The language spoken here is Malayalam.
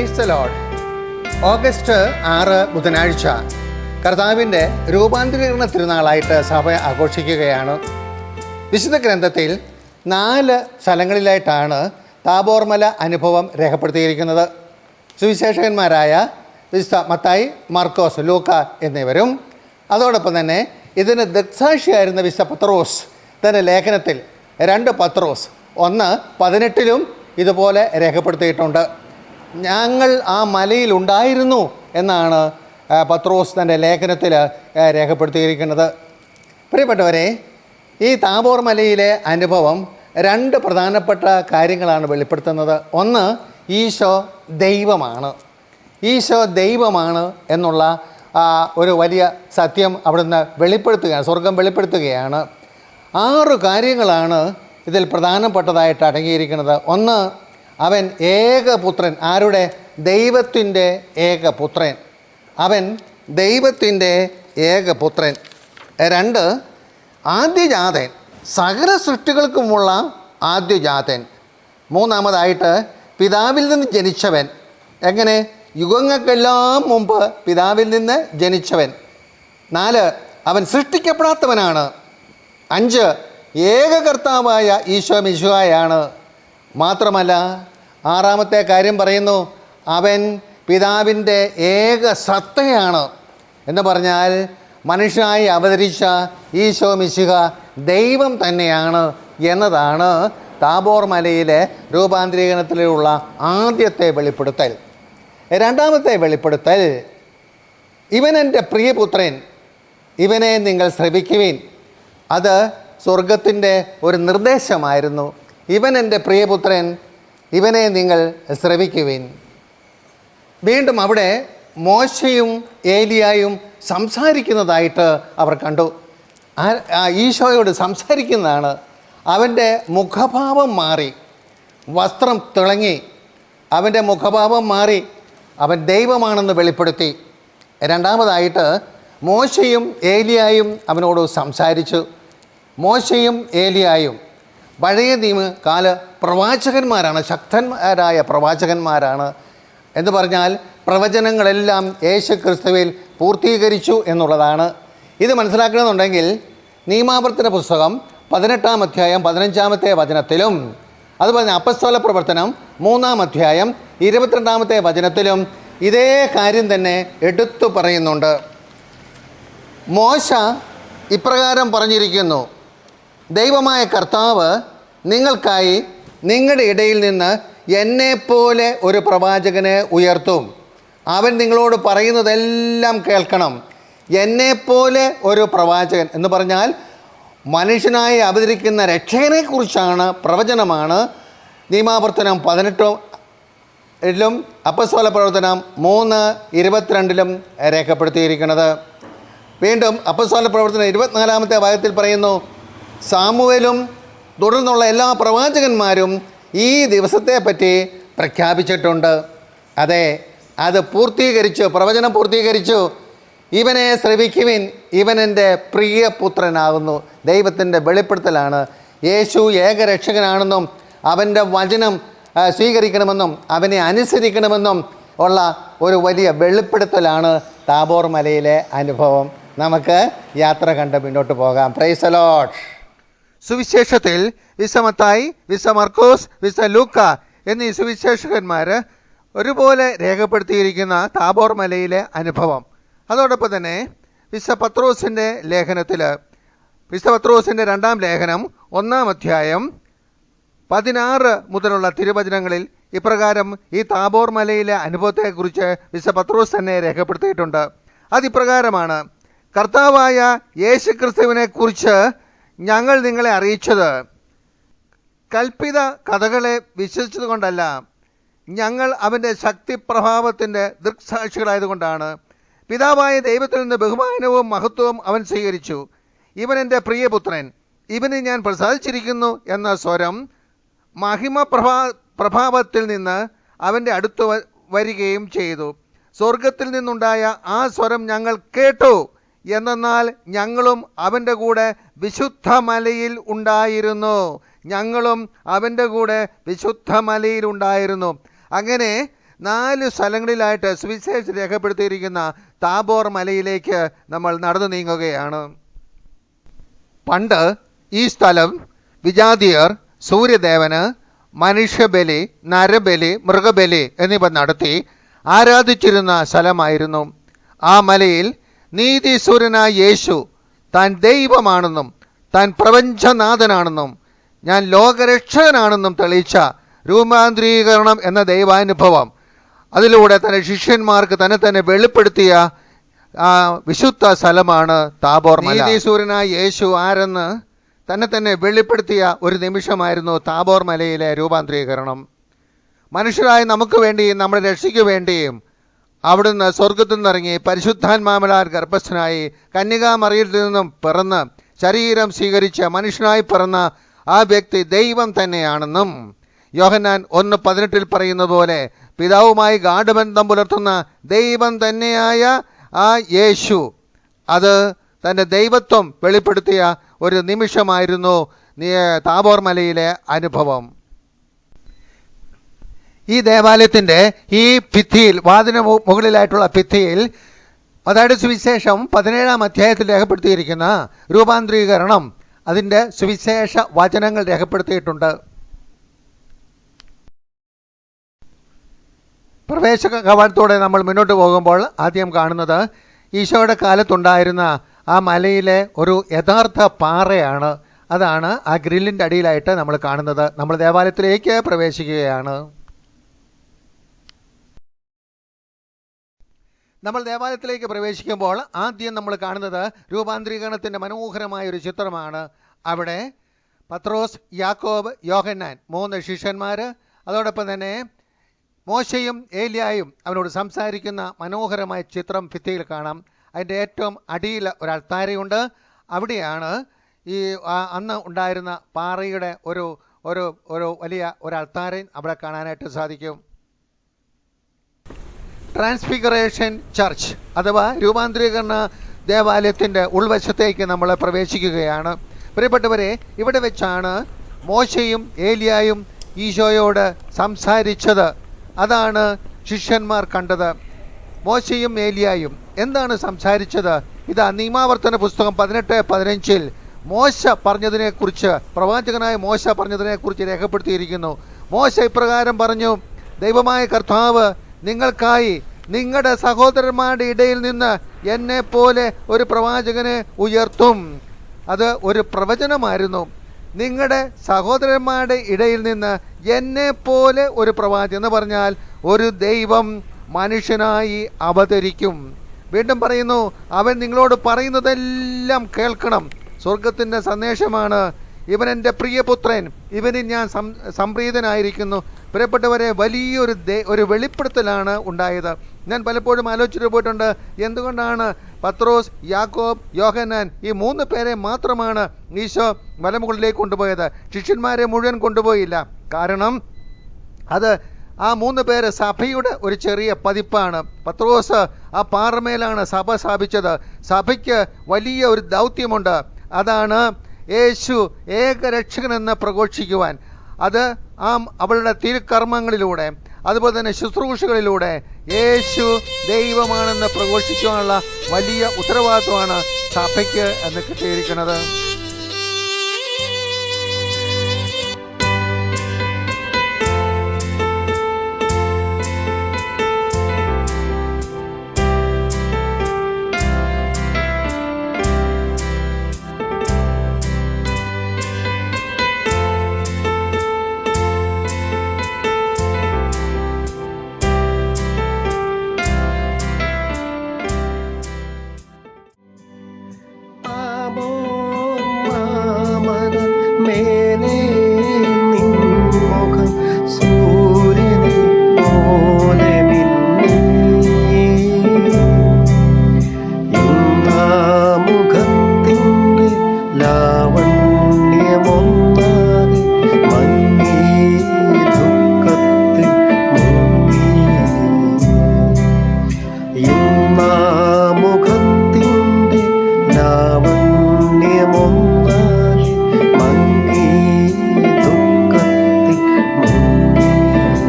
പ്രൈസ് ലോഡ് ഓഗസ്റ്റ് ആറ് ബുധനാഴ്ച. കർത്താവിന്റെ രൂപാന്തരീകരണ തിരുനാളായിട്ട് സഭ ആഘോഷിക്കുകയാണ്. വിശുദ്ധ ഗ്രന്ഥത്തിൽ നാല് സ്ഥലങ്ങളിലായിട്ടാണ് താപോർമല അനുഭവം രേഖപ്പെടുത്തിയിരിക്കുന്നത്. സുവിശേഷകന്മാരായ വിശുദ്ധ മത്തായി മർക്കോസ് ലൂക്ക എന്നിവരും അതോടൊപ്പം തന്നെ ഇതിന് ദക്സാക്ഷിയായിരുന്ന വിശുദ്ധ പത്രോസ് തന്റെ ലേഖനത്തിൽ രണ്ട് പത്രോസ് ഒന്ന് പതിനെട്ടിലും ഇതുപോലെ രേഖപ്പെടുത്തിയിട്ടുണ്ട്. ഞങ്ങൾ ആ മലയിൽ ഉണ്ടായിരുന്നു എന്നാണ് പത്രോസ് തന്റെ ലേഖനത്തിൽ രേഖപ്പെടുത്തിയിരിക്കുന്നത്. പ്രിയപ്പെട്ടവരെ ഈ താബോർ മലയിലെ അനുഭവം രണ്ട് പ്രധാനപ്പെട്ട കാര്യങ്ങളാണ് വെളിപ്പെടുത്തുന്നത്. ഒന്ന് ഈശോ ദൈവമാണ്. ഈശോ ദൈവമാണ് എന്നുള്ള ഒരു വലിയ സത്യം അവിടുന്ന് വെളിപ്പെടുത്തുകയാണ് സ്വർഗം വെളിപ്പെടുത്തുകയാണ്. ആറ് കാര്യങ്ങളാണ് ഇതിൽ പ്രധാനപ്പെട്ടതായിട്ട് അടങ്ങിയിരിക്കുന്നത്. ഒന്ന് അവൻ ഏകപുത്രൻ. ആരുടെ? ദൈവത്തിന്റെ ഏകപുത്രൻ. അവൻ ദൈവത്തിന്റെ ഏകപുത്രൻ. രണ്ട് ആദ്യജാതൻ. സകല സൃഷ്ടികൾക്കുമുള്ള ആദ്യജാതൻ. മൂന്നാമതായിട്ട് പിതാവിൽ നിന്ന് ജനിച്ചവൻ. എങ്ങനെ? യുഗങ്ങൾക്കെല്ലാം മുമ്പ് പിതാവിൽ നിന്ന് ജനിച്ചവൻ. നാല് അവൻ സൃഷ്ടിക്കപ്പെടാത്തവനാണ്. അഞ്ച് ഏകകർത്താവായ ഈശോ മിശുവായാണ് മാത്രമല്ല ആറാമത്തെ കാര്യം പറയുന്നു അവൻ പിതാവിന്റെ ഏക സത്തയാണ് എന്ന് പറഞ്ഞാൽ മനുഷ്യനായി അവതരിച്ച ഈശോ മിശിഹ ദൈവം തന്നെയാണ് എന്നതാണ് താബോർ മലയിലെ രൂപാന്തരീകരണത്തിലുള്ള ആദ്യത്തെ വെളിപ്പെടുത്തൽ. രണ്ടാമത്തെ വെളിപ്പെടുത്തൽ ഇവൻ എന്റെ പ്രിയപുത്രൻ ഇവനെ നിങ്ങൾ ശ്രവിക്കുവിൻ. അത് സ്വർഗത്തിന്റെ ഒരു നിർദ്ദേശമായിരുന്നു. ഇവൻ എന്റെ പ്രിയപുത്രൻ ഇവനെ നിങ്ങൾ ശ്രവിക്കുവിൻ. വീണ്ടും അവിടെ മോശയും ഏലിയായും സംസാരിക്കുന്നതായിട്ട് അവർ കണ്ടു. ഈശോയോട് സംസാരിക്കുന്നതാണ്. അവന്റെ മുഖഭാവം മാറി. വസ്ത്രം തിളങ്ങി. അവന്റെ മുഖഭാവം മാറി. അവൻ ദൈവമാണെന്ന് വെളിപ്പെടുത്തി. രണ്ടാമതായിട്ട് മോശയും ഏലിയായും അവനോട് സംസാരിച്ചു. മോശയും ഏലിയായും പഴയ നിയമ കാല പ്രവാചകന്മാരാണ് ശക്തന്മാരായ പ്രവാചകന്മാരാണ്. എന്ന് പറഞ്ഞാൽ പ്രവചനങ്ങളെല്ലാം യേശു ക്രിസ്തുവിൽ പൂർത്തീകരിച്ചു എന്നുള്ളതാണ്. ഇത് മനസ്സിലാക്കണമെന്നുണ്ടെങ്കിൽ നിയമാവർത്തന പുസ്തകം പതിനെട്ടാം അധ്യായം പതിനഞ്ചാമത്തെ വചനത്തിലും അതുപോലെ തന്നെ അപ്പസ്തോല പ്രവർത്തനം മൂന്നാം അധ്യായം ഇരുപത്തിരണ്ടാമത്തെ വചനത്തിലും ഇതേ കാര്യം തന്നെ എടുത്തു പറയുന്നുണ്ട്. മോശ ഇപ്രകാരം പറഞ്ഞിരിക്കുന്നു. ദൈവമായ കർത്താവ് നിങ്ങൾക്കായി നിങ്ങളുടെ ഇടയിൽ നിന്ന് എന്നെപ്പോലെ ഒരു പ്രവാചകനെ ഉയർത്തും. അവൻ നിങ്ങളോട് പറയുന്നതെല്ലാം കേൾക്കണം. എന്നെപ്പോലെ ഒരു പ്രവാചകൻ എന്ന് പറഞ്ഞാൽ മനുഷ്യനായി അവതരിക്കുന്ന രക്ഷകനെക്കുറിച്ചാണ് പ്രവചനമാണ്. നിയമാവർത്തനം പതിനെട്ടോ ിലും അപ്പസ്വല പ്രവർത്തനം മൂന്ന് ഇരുപത്തിരണ്ടിലും രേഖപ്പെടുത്തിയിരിക്കുന്നത്. വീണ്ടും അപ്പസ്വല പ്രവർത്തനം ഇരുപത്തിനാലാമത്തെ ഭാഗത്തിൽ പറയുന്നു സാമുവലും തുടർന്നുള്ള എല്ലാ പ്രവാചകന്മാരും ഈ ദിവസത്തെ പറ്റി പ്രഖ്യാപിച്ചിട്ടുണ്ട്. അതെ അത് പൂർത്തീകരിച്ചു പ്രവചനം പൂർത്തീകരിച്ചു. ഇവനെ ശ്രവിക്കുവിൻ ഇവൻ എന്റെ പ്രിയപുത്രനാകുന്നു ദൈവത്തിന്റെ വെളിപ്പെടുത്തലാണ്. യേശു ഏകരക്ഷകനാണെന്നും അവന്റെ വചനം സ്വീകരിക്കണമെന്നും അവനെ അനുസരിക്കണമെന്നും ഉള്ള ഒരു വലിയ വെളിപ്പെടുത്തലാണ് താബോർ മലയിലെ അനുഭവം. നമുക്ക് യാത്ര കണ്ട് മുന്നോട്ട് പോകാം. പ്രൈസ് അലോട്ട് സുവിശേഷത്തിൽ വിസമത്തായി വിസ മർക്കോസ് വിസ ലൂക്ക എന്നീ സുവിശേഷകന്മാർ ഒരുപോലെ രേഖപ്പെടുത്തിയിരിക്കുന്ന താബോർ മലയിലെ അനുഭവം. അതോടൊപ്പം തന്നെ വിസ പത്രോസിന്റെ ലേഖനത്തിൽ വിസ പത്രോസിന്റെ രണ്ടാം ലേഖനം ഒന്നാം അധ്യായം പതിനാറ് മുതലുള്ള തിരുവചനങ്ങളിൽ ഇപ്രകാരം ഈ താബോർ മലയിലെ അനുഭവത്തെക്കുറിച്ച് വിശ പത്രോസ് തന്നെ രേഖപ്പെടുത്തിയിട്ടുണ്ട്. അതിപ്രകാരമാണ് കർത്താവായ യേശുക്രിസ്തുവിനെക്കുറിച്ച് ക്രിസ്തുവിനെ കുറിച്ച് ഞങ്ങൾ നിങ്ങളെ അറിയിച്ചത്. കൽപ്പിത കഥകളെ വിശ്വസിച്ചതുകൊണ്ടല്ല. ഞങ്ങൾ അവന്റെ ശക്തിപ്രഭാവത്തിന്റെ ദൃക്സാക്ഷികളായതുകൊണ്ടാണ് പിതാവായ ദൈവത്തിൽ നിന്ന് ബഹുമാനവും മഹത്വവും അവൻ സ്വീകരിച്ചു. ഇവൻ എന്റെ പ്രിയപുത്രൻ. ഇവന് ഞാൻ പ്രസാദിച്ചിരിക്കുന്നു എന്ന സ്വരം മഹിമ പ്രഭാ പ്രഭാവത്തിൽ നിന്ന് അവന്റെ അടുത്ത് വരികയും ചെയ്തു. സ്വർഗത്തിൽ നിന്നുണ്ടായ ആ സ്വരം ഞങ്ങൾ കേട്ടു. എന്നാൽ ഞങ്ങളും അവന്റെ കൂടെ വിശുദ്ധ മലയിൽ ഉണ്ടായിരുന്നു. ഞങ്ങളും അവന്റെ കൂടെ വിശുദ്ധ മലയിൽ ഉണ്ടായിരുന്നു. അങ്ങനെ നാല് സ്ഥലങ്ങളിലായിട്ട് സുവിശേഷം രേഖപ്പെടുത്തിയിരിക്കുന്ന താബോർ മലയിലേക്ക് നമ്മൾ നടന്നു നീങ്ങുകയാണ്. പണ്ട് ഈ സ്ഥലം വിജാതിയർ സൂര്യദേവന് മനുഷ്യബലി നരബലി മൃഗബലി എന്നിവ നടത്തി ആരാധിച്ചിരുന്ന സ്ഥലമായിരുന്നു. ആ മലയിൽ നീതിസൂര്യനായ യേശു താൻ ദൈവമാണെന്നും താൻ പ്രപഞ്ചനാഥനാണെന്നും ഞാൻ ലോകരക്ഷകനാണെന്നും തെളിയിച്ച രൂപാന്തരീകരണം എന്ന ദൈവാനുഭവം. അതിലൂടെ തന്റെ ശിഷ്യന്മാർക്ക് തന്നെ തന്നെ വെളിപ്പെടുത്തിയ വിശുദ്ധ സ്ഥലമാണ് താബോർ നീതിസൂര്യനായ യേശു ആരെന്ന് തന്നെ തന്നെ വെളിപ്പെടുത്തിയ ഒരു നിമിഷമായിരുന്നു താബോർ മലയിലെ രൂപാന്തരീകരണം. മനുഷ്യരായ നമുക്ക് വേണ്ടിയും നമ്മുടെ രക്ഷയ്ക്ക് വേണ്ടിയും അവിടുന്ന് സ്വർഗത്തിൽ നിന്നിറങ്ങി പരിശുദ്ധാത്മാമലാൽ ഗർഭസ്ഥനായി കന്യകാമറിയിൽ നിന്നും പിറന്ന് ശരീരം സ്വീകരിച്ച മനുഷ്യനായി പിറന്ന ആ വ്യക്തി ദൈവം തന്നെയാണെന്നും യോഹന്നാൻ ഒന്ന് പതിനെട്ടിൽ പറയുന്ന പോലെ പിതാവുമായി ഗാഠബന്ധം പുലർത്തുന്ന ദൈവം തന്നെയായ ആ യേശു. അത് തന്റെ ദൈവത്വം വെളിപ്പെടുത്തിയ ഒരു നിമിഷമായിരുന്നു താബോർ മലയിലെ അനുഭവം. ഈ ദേവാലയത്തിന്റെ ഈ ഭിത്തിയിൽ വാതിന് മുകളിലായിട്ടുള്ള ഭിത്തിയിൽ അതായത് സുവിശേഷം പതിനേഴാം അധ്യായത്തിൽ രേഖപ്പെടുത്തിയിരിക്കുന്ന രൂപാന്തരീകരണം അതിന്റെ സുവിശേഷ വചനങ്ങൾ രേഖപ്പെടുത്തിയിട്ടുണ്ട്. പ്രവേശക കവാടത്തോടെ നമ്മൾ മുന്നോട്ട് പോകുമ്പോൾ ആദ്യം കാണുന്നത് ഈശോയുടെ കാലത്തുണ്ടായിരുന്ന ആ മലയിലെ ഒരു യഥാർത്ഥ പാറയാണ്. അതാണ് ആ ഗ്രില്ലിന്റെ അടിയിലായിട്ട് നമ്മൾ കാണുന്നത്. നമ്മൾ ദേവാലയത്തിലേക്ക് പ്രവേശിക്കുകയാണ്. നമ്മൾ ദേവാലയത്തിലേക്ക് പ്രവേശിക്കുമ്പോൾ ആദ്യം നമ്മൾ കാണുന്നത് രൂപാന്തരീകരണത്തിന്റെ മനോഹരമായ ഒരു ചിത്രമാണ്. അവിടെ പത്രോസ് യാക്കോബ് യോഹന്നാൻ മൂന്ന് ശിഷ്യന്മാർ അതോടൊപ്പം തന്നെ മോശയും ഏലിയായും അവനോട് സംസാരിക്കുന്ന മനോഹരമായ ചിത്രം ഭിത്തിയിൽ കാണാം. അതിന്റെ ഏറ്റവും അടിയിൽ ഒരു അൾത്താരയുണ്ട്. അവിടെയാണ് ഈ അന്ന് ഉണ്ടായിരുന്ന പാറയുടെ ഒരു ഒരു ഒരു വലിയ ഒരു അൾത്താരയും അവിടെ കാണാനായിട്ട് സാധിക്കും. ട്രാൻസ്ഫിഗറേഷൻ ചർച്ച് അഥവാ രൂപാന്തരീകരണ ദേവാലയത്തിന്റെ ഉൾവശത്തേക്ക് നമ്മൾ പ്രവേശിക്കുകയാണ്. പ്രിയപ്പെട്ടവരെ ഇവിടെ വെച്ചാണ് മോശയും ഏലിയായും ഈശോയോട് സംസാരിച്ചത്. അതാണ് ശിഷ്യന്മാർ കണ്ടത്. മോശയും ഏലിയായും എന്താണ് സംസാരിച്ചത്? ഇതാ നിയമാവർത്തന പുസ്തകം പതിനെട്ട് പതിനഞ്ചിൽ മോശ പറഞ്ഞതിനെക്കുറിച്ച് പ്രവാചകനായ മോശ പറഞ്ഞതിനെക്കുറിച്ച് രേഖപ്പെടുത്തിയിരിക്കുന്നു. മോശ ഇപ്രകാരം പറഞ്ഞു ദൈവമായ കർത്താവ് നിങ്ങൾക്കായി നിങ്ങളുടെ സഹോദരന്മാരുടെ ഇടയിൽ നിന്ന് എന്നെ പോലെ ഒരു പ്രവാചകനെ ഉയർത്തും. അത് ഒരു പ്രവചനമായിരുന്നു. നിങ്ങളുടെ സഹോദരന്മാരുടെ ഇടയിൽ നിന്ന് എന്നെ പോലെ ഒരു പ്രവാചകൻ എന്ന് പറഞ്ഞാൽ ഒരു ദൈവം മനുഷ്യനായി അവതരിക്കും. വീണ്ടും പറയുന്നു അവൻ നിങ്ങളോട് പറയുന്നതെല്ലാം കേൾക്കണം. സ്വർഗത്തിന്റെ സന്ദേശമാണ്. ഇവൻ എന്റെ പ്രിയപുത്രൻ. ഇവന് ഞാൻ സംപ്രീതനായിരിക്കുന്നു. പ്രിയപ്പെട്ടവരെ വലിയൊരു ഒരു വെളിപ്പെടുത്തലാണ് ഉണ്ടായത്. ഞാൻ പലപ്പോഴും ആലോചിച്ചു പോയിട്ടുണ്ട് എന്തുകൊണ്ടാണ് പത്രോസ് യാക്കോബ് യോഹന്നാൻ ഈ മൂന്ന് പേരെ മാത്രമാണ് ഈശോ മലമുകളിലേക്ക് കൊണ്ടുപോയത്? ശിഷ്യന്മാരെ മുഴുവൻ കൊണ്ടുപോയില്ല. കാരണം അത് ആ മൂന്ന് പേര് സഭയുടെ ഒരു ചെറിയ പതിപ്പാണ്. പത്രോസ് ആ പാറമേലാണ് സഭ സ്ഥാപിച്ചത്. സഭയ്ക്ക് വലിയ ഒരു ദൗത്യമുണ്ട്. അതാണ് യേശു ഏകരക്ഷകനെന്ന് പ്രഘോഷിക്കുവാൻ. അത് ആ അവളുടെ തിരുക്കർമ്മങ്ങളിലൂടെ അതുപോലെ തന്നെ ശുശ്രൂഷകളിലൂടെ യേശു ദൈവമാണെന്ന് പ്രഘോഷിക്കുവാനുള്ള വലിയ ഉത്തരവാദിത്വമാണ് സഭയ്ക്ക് എന്ന് കിട്ടിയിരിക്കുന്നത്. 没